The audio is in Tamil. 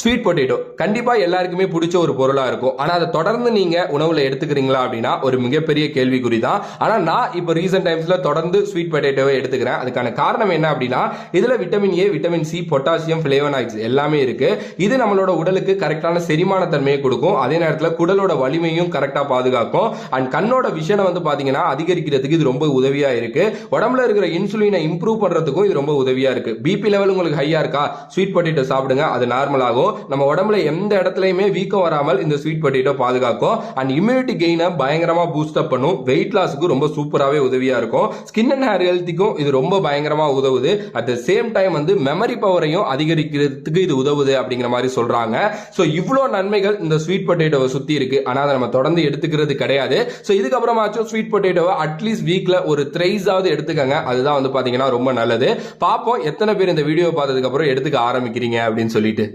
ஸ்வீட் பொட்டேட்டோ கண்டிப்பா எல்லாருக்குமே பிடிச்ச ஒரு பொருளா இருக்கும். ஆனா அதை தொடர்ந்து நீங்க உணவுல எடுத்துக்கிறீங்களா அப்படின்னா ஒரு மிகப்பெரிய கேள்விக்குறி தான் ஆனா நான் இப்போ ரீசெண்ட் டைம்ஸ்ல தொடர்ந்து ஸ்வீட் பொட்டேட்டோவை எடுத்துக்கிறேன். அதுக்கான காரணம் என்ன அப்படின்னா இதுல vitamin A vitamin C potassium flavonoids எல்லாமே இருக்கு. இது நம்மளோட உடலுக்கு கரெக்டான செரிமான தன்மையை கொடுக்கும். அதே நேரத்தில் குடலோட வலிமையும் கரெக்டா பாதுகாக்கும். அண்ட் கண்ணோட விஷனை வந்து பாத்தீங்கன்னா அதிகரிக்கிறதுக்கு இது ரொம்ப உதவியா இருக்கு. உடம்புல இருக்கிற இன்சுலினை இம்ப்ரூவ் பண்றதுக்கும் இது ரொம்ப உதவியா இருக்கு. பிபி லெவல் உங்களுக்கு ஹையா இருக்கா? ஸ்வீட் பொட்டேட்டோ சாப்பிடுங்க. அது நார்மல் ஆகும். நம்ம உடம்புல எந்த இடத்துலயுமே வீக்கம் வராமல் இந்த ஸ்வீட் பொட்டேட்டோ பாதுகாக்கும். அண்ட் இம்யூனிட்டி கெயினை பயங்கரமா பூஸ்ட் அப் பண்ணும். வெயிட் லாஸ்க்கு ரொம்ப சூப்பராகவே உதவியா இருக்கும். ஸ்கின் அண்ட் ஹேர் ஹெல்த்திக்கும் இது ரொம்ப பயங்கரமா உதவுது. அட் த சேம் டைம் வந்து மெமரி பவரையும் அதிகரிக்கிறதுக்கு இது உதவுது அப்படிங்கிற மாதிரி சொல்றாங்க. ஸோ இவ்வளோ நன்மைகள் இந்த ஸ்வீட் பொட்டேட்டோவை சுத்தி இருக்கு. ஆனால் அதை நம்ம தொடர்ந்து எடுத்துக்கிறது கிடையாது. ஸோ இதுக்கப்புறமாச்சும் ஸ்வீட் பொட்டேட்டோவை அட்லீஸ்ட் வீக்ல ஒரு த்ரைஸாவது எடுத்துக்கங்க. அதுதான் வந்து பாத்தீங்கன்னா ரொம்ப நல்லது. பார்ப்போம் எத்தனை பேர் இந்த வீடியோ பார்த்ததுக்கு அப்புறம் எடுத்துக்க ஆரம்பிக்கிறீங்க அப்படின்னு சொல்லிட்டு.